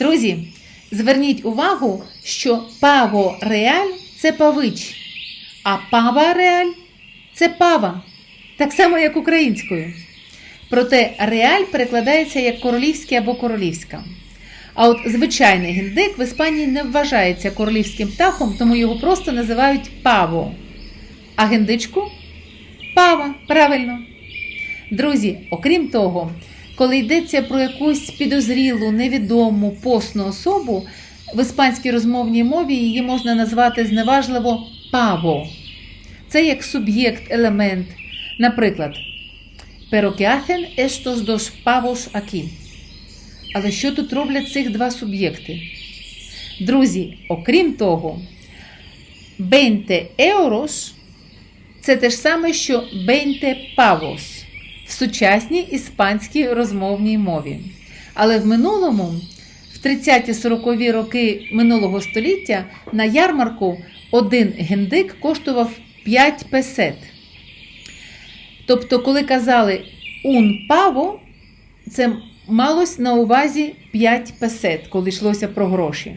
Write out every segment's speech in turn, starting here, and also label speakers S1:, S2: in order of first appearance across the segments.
S1: Друзі, зверніть увагу, що паво реаль це павич, а пава реаль це пава. Так само, як українською. Проте реаль перекладається як королівський або королівська. А от звичайний гіндик в Іспанії не вважається королівським птахом, тому його просто називають паво. А гіндичку пава, правильно. Друзі, окрім того, коли йдеться про якусь підозрілу, невідому постну особу, в іспанській розмовній мові її можна назвати зневажливо паво. Це як суб'єкт, елемент. Наприклад, Pero que hacen estos aquí? Але що тут роблять цих два суб'єкти? Друзі, окрім того, 20 euros – це те ж саме, що 20 pavos в сучасній іспанській розмовній мові. Але в минулому, в 30-40-ві роки минулого століття, на ярмарку один гендик коштував 5 песет. Тобто, коли казали un pavo, це малось на увазі 5 песет, коли йшлося про гроші.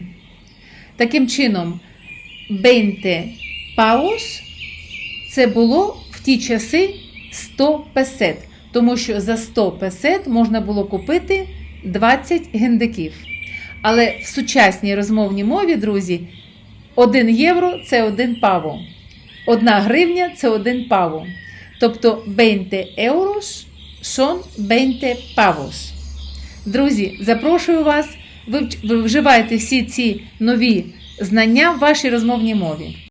S1: Таким чином, 20 pavos – це було в ті часи 100 песет, тому що за 100 песет можна було купити 20 гендиків. Але в сучасній розмовній мові, друзі, 1 євро це 1 паво. 1 гривня це 1 паво. Тобто 20 euros son 20 pavos. Друзі, запрошую вас, ви вживайте всі ці нові знання в вашій розмовній мові.